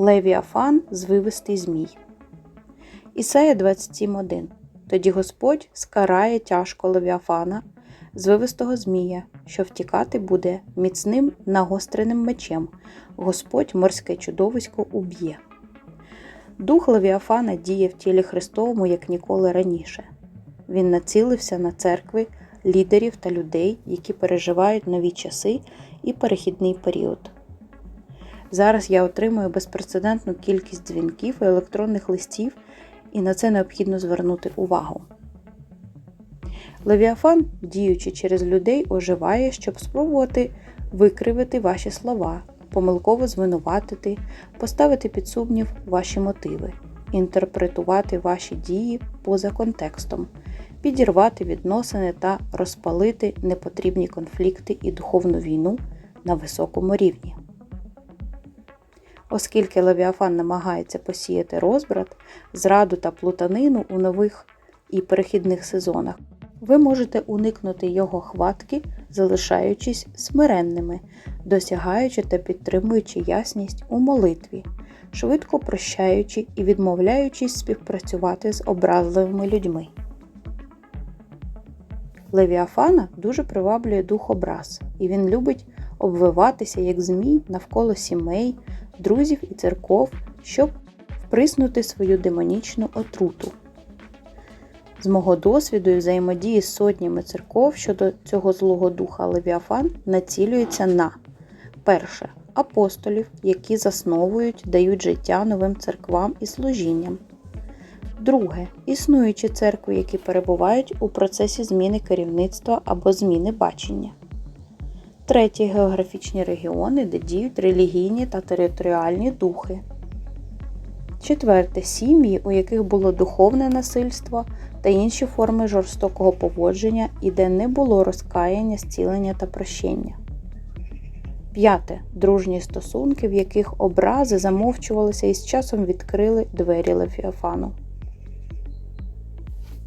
Левіафан звивистий змій. Ісая 27.1. Тоді Господь скарає тяжко Левіафана, звивистого змія, що втікати буде міцним нагостреним мечем. Господь морське чудовисько уб'є. Дух Левіафана діє в тілі Христовому як ніколи раніше. Він націлився на церкви, лідерів та людей, які переживають нові часи і перехідний період. Зараз я отримую безпрецедентну кількість дзвінків і електронних листів, і на це необхідно звернути увагу. Левіафан, діючи через людей, оживає, щоб спробувати викривити ваші слова, помилково звинуватити, поставити під сумнів ваші мотиви, інтерпретувати ваші дії поза контекстом, підірвати відносини та розпалити непотрібні конфлікти і духовну війну на високому рівні. Оскільки Левіафан намагається посіяти розбрат, зраду та плутанину у нових і перехідних сезонах, ви можете уникнути його хватки, залишаючись смиренними, досягаючи та підтримуючи ясність у молитві, швидко прощаючи і відмовляючись співпрацювати з образливими людьми. Левіафана дуже приваблює дух образ, і він любить обвиватися як змій навколо сімей, друзів і церков, щоб вприснути свою демонічну отруту. З мого досвіду і взаємодії з сотнями церков щодо цього злого духа Левіафан націлюється на перше апостолів, які засновують, дають життя новим церквам і служінням. Друге існуючі церкви, які перебувають у процесі зміни керівництва або зміни бачення. Третє географічні регіони, де діють релігійні та територіальні духи. Четверте сім'ї, у яких було духовне насильство та інші форми жорстокого поводження і де не було розкаяння, зцілення та прощення. П'яте дружні стосунки, в яких образи замовчувалися і з часом відкрили двері Лефіафану.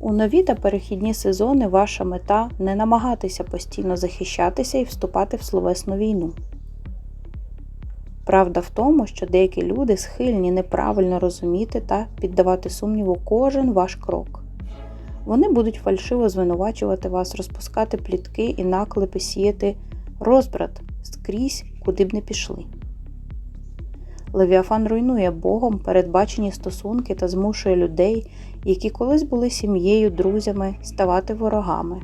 У нові та перехідні сезони ваша мета не намагатися постійно захищатися і вступати в словесну війну. Правда в тому, що деякі люди схильні неправильно розуміти та піддавати сумніву кожен ваш крок. Вони будуть фальшиво звинувачувати вас, розпускати плітки і наклепи сіяти розбрат скрізь, куди б не пішли. Левіафан руйнує Богом передбачені стосунки та змушує людей, які колись були сім'єю, друзями, ставати ворогами.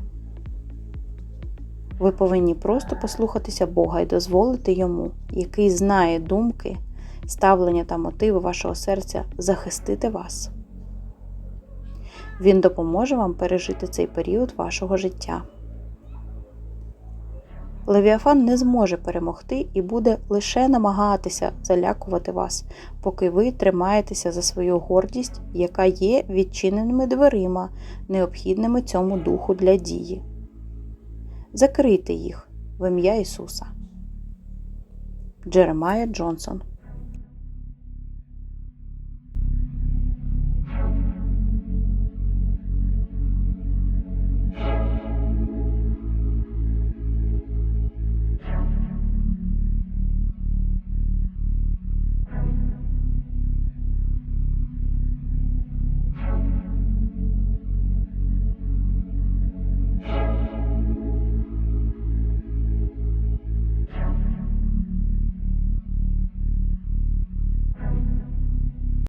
Ви повинні просто послухатися Бога і дозволити йому, який знає думки, ставлення та мотиви вашого серця, захистити вас. Він допоможе вам пережити цей період вашого життя. Левіафан не зможе перемогти і буде лише намагатися залякувати вас, поки ви тримаєтеся за свою гордість, яка є відчиненими дверима, необхідними цьому духу для дії. Закрийте їх в ім'я Ісуса. Джеремая Джонсон